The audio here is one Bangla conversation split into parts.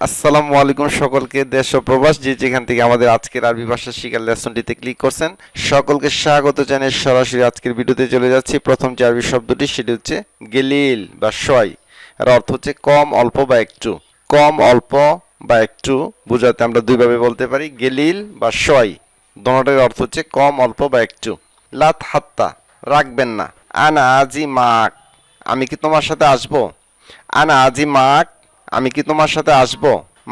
আসসালামু আলাইকুম সকলকে, দেশ ও প্রবাস, যে যেখান থেকে আমাদের আজকের আরবি ভাষা শিকার লেসনটিতে ক্লিক করছেন, সকলকে স্বাগত জানিয়ে সরাসরি আজকের ভিডিওতে চলে যাচ্ছি। প্রথম যে আরবি শব্দটি, সেটি হচ্ছে গেলিল বা শয়। এর অর্থ হচ্ছে কম, অল্প বা একটু। কম, অল্প বা একটু বোঝাতে আমরা দুইভাবে বলতে পারি, গেলিল বা শয়। দোনোটার অর্থ হচ্ছে কম, অল্প বা একটু। লাত হাত্তা, রাখবেন না। আনা আজি মাক আমি কি তোমার সাথে আসব? আনা আজি মাক আমি কি তোমার সাথে আসব?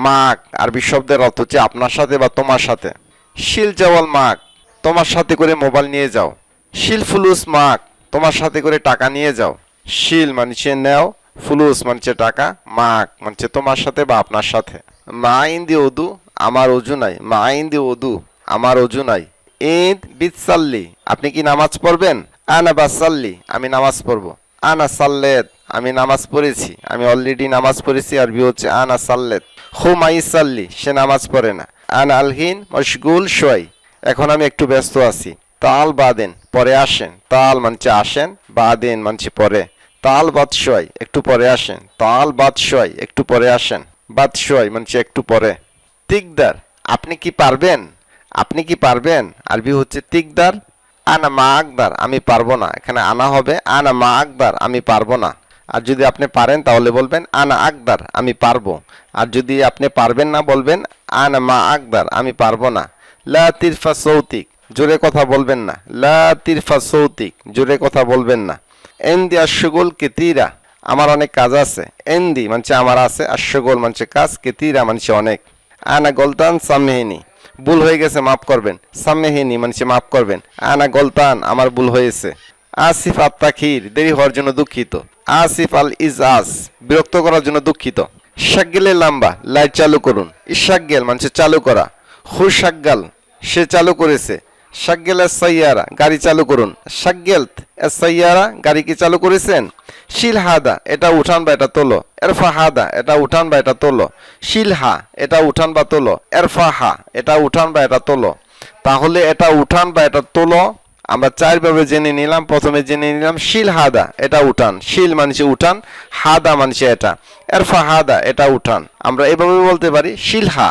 মাক আরবি শব্দের অর্থ হচ্ছে আপনার সাথে বা তোমার সাথে। শিল জওয়াল মাক তোমার সাথে করে মোবাইল নিয়ে যাও। শিল ফুলুস মাক তোমার সাথে করে টাকা নিয়ে যাও। শিল মানছে নেও, ফুলুস মানছে টাকা মাক মানছে তোমার সাথে বা আপনার সাথে। মা ইন্দি ওদু, আমার অজু নাই। মা ইন্দি ওদু, আমার অজু নাই। ঈদ বিৎসাল্লি, আপনি কি নামাজ পড়বেন? আনা বাসাল্লি আমি নামাজ পড়ব। আনা সাল্লেত আমি নামাজ পড়েছি। আমি অলরেডি নামাজ পড়েছি আরবি হচ্ছে আনা সাল্লেত হুম সাল্লি, সে নামাজ পড়ে না। আন আলহিন, মশগুল, শোয়াই। এখন আমি একটু ব্যস্ত আছি। তাল বাদেন, পরে আসেন। তাল মানছে আসেন, বাদেন মানছে পরে। তাল বাদ, শোয়াই, একটু পরে আসেন। তাল বাদ, শোয়াই, একটু পরে আসেন। বাদ, শোয়াই, মানছে একটু পরে। তিকদার, আপনি কি পারবেন? আপনি কি পারবেন? আরবি হচ্ছে তিকদার আনা মা আকদার আমি পারব না। এখানে আনা হবে, আনা মা আকদার আমি পারব না। আর যদি আপনি পারেন, তাহলে বলবেন, আনা আকদার আমি পারব। আর যদি আপনি পারবেন না, বলবেন, আনা মা আকদার আমি পারব না। লা তিরফা সৌতিক, জোরে কথা বলবেন না। লা তিরফা সৌতিক, জোরে কথা বলবেন না। এন্দি আশুগোল কেতিরা, আমার অনেক কাজ আছে। এন্দি মানছে আমার আছে আশুগোল মানছে কাজ, কেতিরা মানছে অনেক। আনা গলতান সামহিনী ভুল হয়ে গেছে, মাফ করবেন। সামনেহিনী মানুষে মাফ করবেন। আনা গলতান, আমার ভুল হয়েছে। আসিফ আত্মাখির, দেরি হওয়ার জন্য দুঃখিত। আসিফ আল ইজ আস বিরক্ত করার জন্য দুঃখিত। শাকগেলের লাম্বা, লাইট চালু করুন। ইশাকগেল মানুষের চালু করা। হুশাকগাল সে চালু করেছে। শাকগেল সাইয়ারা, গাড়ি চালু করুন। শাকগেল সাইয়ারা, গাড়ি কি চালু করেছেন? শিল হাদা এটা উঠান বা এটা তোলো। এরফা হাদা এটা উঠান বা এটা তোলো। শিলহা, এটা উঠান বা তোলো। এরফা হা এটা উঠান বা এটা তোলো। তাহলে এটা উঠান বা এটা তোলো, আমরা চারভাবে জেনে নিলাম। প্রথমে জেনে নিলাম শিল হাদা এটা উঠান। শিল মানছে উঠান, হাদা মানছে এটা। এরফা হাদা এটা উঠান। আমরা এভাবে বলতে পারি, শিলহা।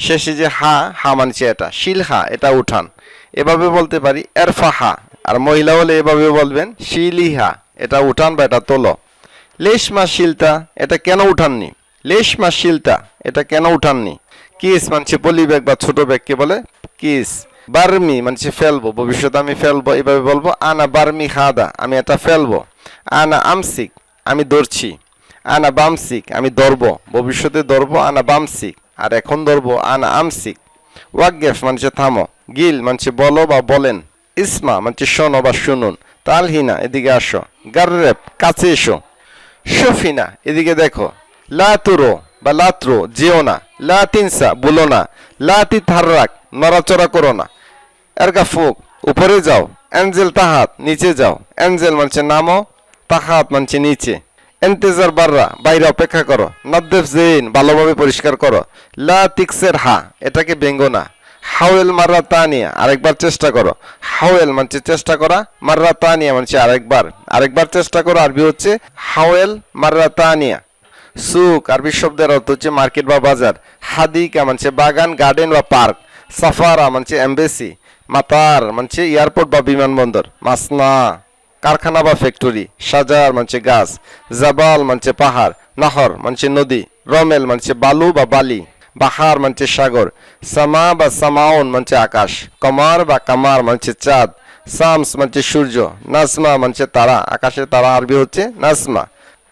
শেষে যে হা হা মানছে এটা, শিল হা, এটা উঠান। এভাবে বলতে পারি, এরফা হা। আর মহিলা হলে এভাবে বলবেন শিলিহা এটা উঠান বা এটা তোলো। লেশমা শিলতা এটা কেন উঠাননি? লেশমা শিলতা এটা কেন উঠাননি? কিস মানছে পলি ব্যাগ বা ছোট ব্যাগকে বলে? কিস। বার্মি মানছে ফেলব, ভবিষ্যতে আমি ফেলব, এভাবে বলব, আনা বার্মি খাদা আমি এটা ফেলব। আনা আমসিক, আমি ধরছি আনা বামসিক, আমি ধরবো ভবিষ্যতে ধরবো আনা বামসিক। আর এখন ধরবো, আনা আমসিক। ওয়াকগেফ মানছে থামো। গিল মানছে বলো বা বলেন। ইসমা মানছে শোনো বা শুনুন। তালহিনা, এদিকে আসো। গার্রেপ কাছে এসো। শফিনা এদিকে দেখো। লাতুরো বা লাত্রো যেও না। লাতিনসা বলো না। লাতি থার্রাক নড়াচড়া করো না। এরকা ফুক, উপরে যাও। অ্যাঞ্জেল তাহাত, নিচে যাও। অ্যাঞ্জেল মানছে নামো। তাহাত মানছে নিচে। এন্তেজার বাররা, বাইরে অপেক্ষা করো। নদ্দেফ জেইন, ভালোভাবে পরিষ্কার করো। লা তিক্সের হা, এটাকে বেঙ্গো না। হাওয়েল মাররা তানিয়া, আরেকবার চেষ্টা করো। হাওয়েল মানছে চেষ্টা করা, মাররা তানিয়া মানছে আরেকবার। আরেকবার চেষ্টা করো, আরবি হচ্ছে হাওয়েল মাররা তানিয়া। সুক আরবি শব্দের অর্থ হচ্ছে মার্কেট বা বাজার। হাদিকা মানছে বাগান, গার্ডেন বা পার্ক। সাফারা মানছে এমবেসি। মাতার মানছে এয়ারপোর্ট বা বিমানবন্দর। মাসনা। কারখানা বা ফ্যাক্টরি সাজার মানছে গাছ, জাবাল মানছে পাহাড়, নাহর মানছে নদী, রমেল মানছে বালু বা বালি, বাহার মানছে সাগর, সামা বা সামাউন মানছে আকাশ, কমার বা কামার মানছে চাঁদ, সামস মানছে সূর্য নাজমা মানছে তারা, আকাশের তারা আরবি হচ্ছে নাজমা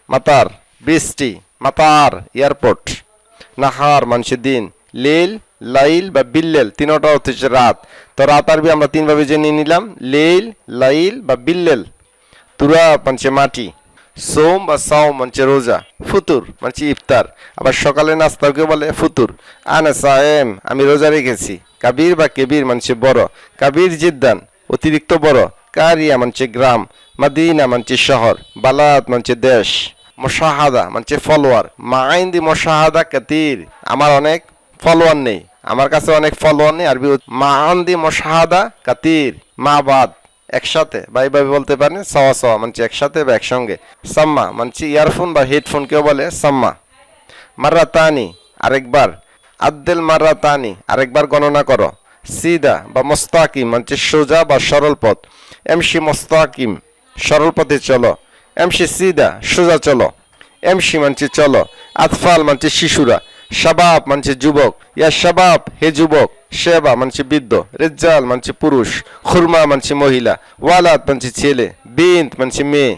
মাতার, বৃষ্টি, মাতার, এয়ারপোর্ট, নাহার মানছে দিন লীল লাইল বা বিল্লেল, তিনোটা হচ্ছে রাত, তো রাত আরবি আমরা তিনভাবে জেনে নিলাম লীল লাইল বা বিল্লেল। তুরা মানছে মাটি সোম বা সাও মানছে রোজা ফুতুর মানছে ইফতার আবার সকালে নাস্তাকে বলে ফুতুর আনা সায়েম আমি রোজা রেখেছি। কাবির বা কেবির মানছে বড় কাবির জিদ্দান অতিরিক্ত বড় কারিয়া মানছে গ্রাম মাদিনা মানছে শহর বালাত মানছে দেশ মশাহাদা মানছে ফলোয়ার মাইন্দি মশাহাদা কাতির আমার অনেক ফলোয়ার নেই আমার কাছে অনেক ফলোয়ার নেই আরবি মাহান্দি মশাহাদা কাতির মা বাদ একসাথে বা এইভাবে বলতে পারেন, সওয়া সওয়া, মানছে একসাথে বা একসঙ্গে। সাম্মা, মানছে ইয়ারফোন বা হেডফোন কেউ বলে, সাম্মা। মার্রা তানি আরেকবার। আদ্দেল মারা তানি আরেকবার গণনা করো। সিদা বা মোস্তাকিম মানে সোজা বা সরল পথ। এমসি মোস্তাকিম, সরল পথে চলো। এমসি সিদা, সোজা চলো। এমসি মানছে চলো। আতফাল, মানছে শিশুরা। শাবাব, মানছে যুবক। ইয়া শাবাব, হে যুবক। শেবা, মানছে বৃদ্ধ। রেজ্জাল, মানছে পুরুষ। খুরমা, মানছে মহিলা। ওয়ালাদ, মানছে ছেলে। বিন্ত মানছে মেয়ে।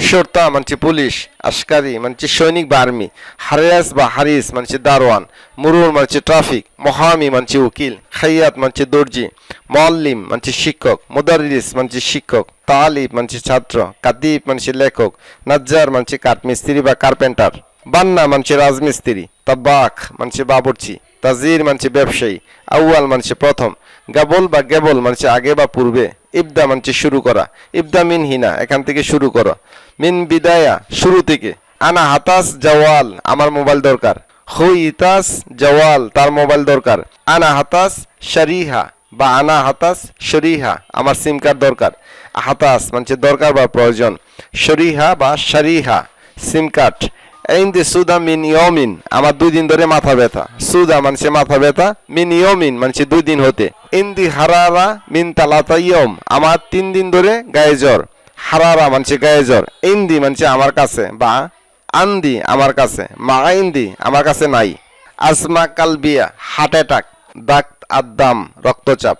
শর্তা, মানছে পুলিশ। আশকারি, মানছে সৈনিক বা আর্মি। হারিয়াস বা হারিস, মানছে দারোয়ান। মুরুর, মানছে ট্রাফিক। মহামি, মানছে উকিল। খাইয়াত, মানছে দর্জি। মল্লিম মানছে শিক্ষক। মুদারিস, মানছে শিক্ষক। তালিব, মানছে ছাত্র। কাদিব, মানছে লেখক। নাজ্জার, মানছে কাঠমিস্ত্রি বা কার্পেন্টার। বান্না মানছে রাজমিস্ত্রি তাবাক মানছে বাবুর্চি, তাজির মানছে ব্যবসায়ী, আউয়াল মানছে প্রথম, গাবল বা গেবল মানছে আগে বা পূর্বে, ইবদা মানছে শুরু করা, ইবদা মিন হিনা, এখান থেকে শুরু করো, মিন বিদায়া, শুরু থেকে, আনা হাতাস জওয়াল, আমার মোবাইল দরকার হুই ইতাস জওয়াল, তার মোবাইল দরকার, আনা হাতাস শরিহা, বা আনা হাতাস শরিহা, আমার সিম কার্ড দরকার, হাতাস মানছে দরকার বা প্রয়োজন, শরিহা বা শরিহা, সিম কার্ড ইন্দি সুদা মিন ইয়মিন আমার দুই দিন ধরে মাথা ব্যথা সুদা মানছে মাথা ব্যথা মিন ইয়মিন মানছে দুই দিন হতে ইন্দি হারারা মিন তালাতা ইয়ম আমার তিন দিন ধরে গায়ে জ্বর হারারা মানছে গায়ে জ্বর ইন্দি মানছে আমার কাছে বা আন্দি আমার কাছে মা ইন্দি আমার কাছে নাই আজমা কালবিয়া হার্ট অ্যাটাক দাক আদাম রক্তচাপ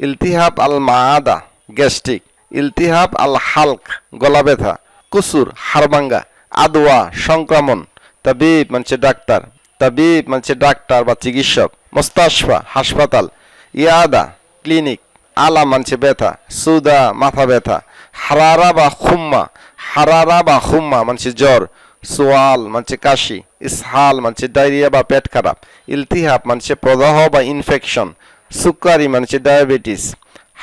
ইলতিহাব আল মাআদা গ্যাস্ট্রিক ইলতিহাব আল হালক গলা ব্যথা কুসুর হাড়ভাঙ্গা আদোয়া সংক্রমণ, তাবিব মানছে ডাক্তার, তাবিব মানছে ডাক্তার বা চিকিৎসক, মোস্তাশফা, হাসপাতাল, ইয়াদা, ক্লিনিক আলা মানছে ব্যথা, সুদা, মাথা ব্যথা, হারারা বা খুম্মা, হারারা বা খুম্মা মানছে জ্বর, সোয়াল মানছে কাশি, ইসহাল মানছে ডায়রিয়া বা পেট খারাপ, ইলতিহাব মানছে প্রদাহ বা ইনফেকশন সুকারি মানছে ডায়াবেটিস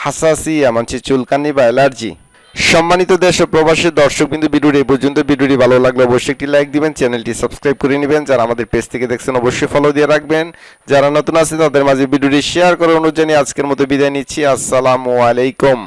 হাসাসিয়া মানছে চুলকানি বা অ্যালার্জি সম্মানিত দেশ ও প্রবাসী দর্শক বিন্দু, ভিডিওটি এই পর্যন্ত। ভিডিওটি ভালো লাগলে অবশ্যই একটি লাইক দিবেন, চ্যানেলটি সাবস্ক্রাইব করে নেবেন। যারা আমাদের পেজ থেকে দেখছেন, অবশ্যই ফলো দিয়ে রাখবেন। যারা নতুন আছে তাদের মাঝে ভিডিওটি শেয়ার করে অনুযায়ী আজকের মতো বিদায় নিচ্ছি। আসসালামু আলাইকুম।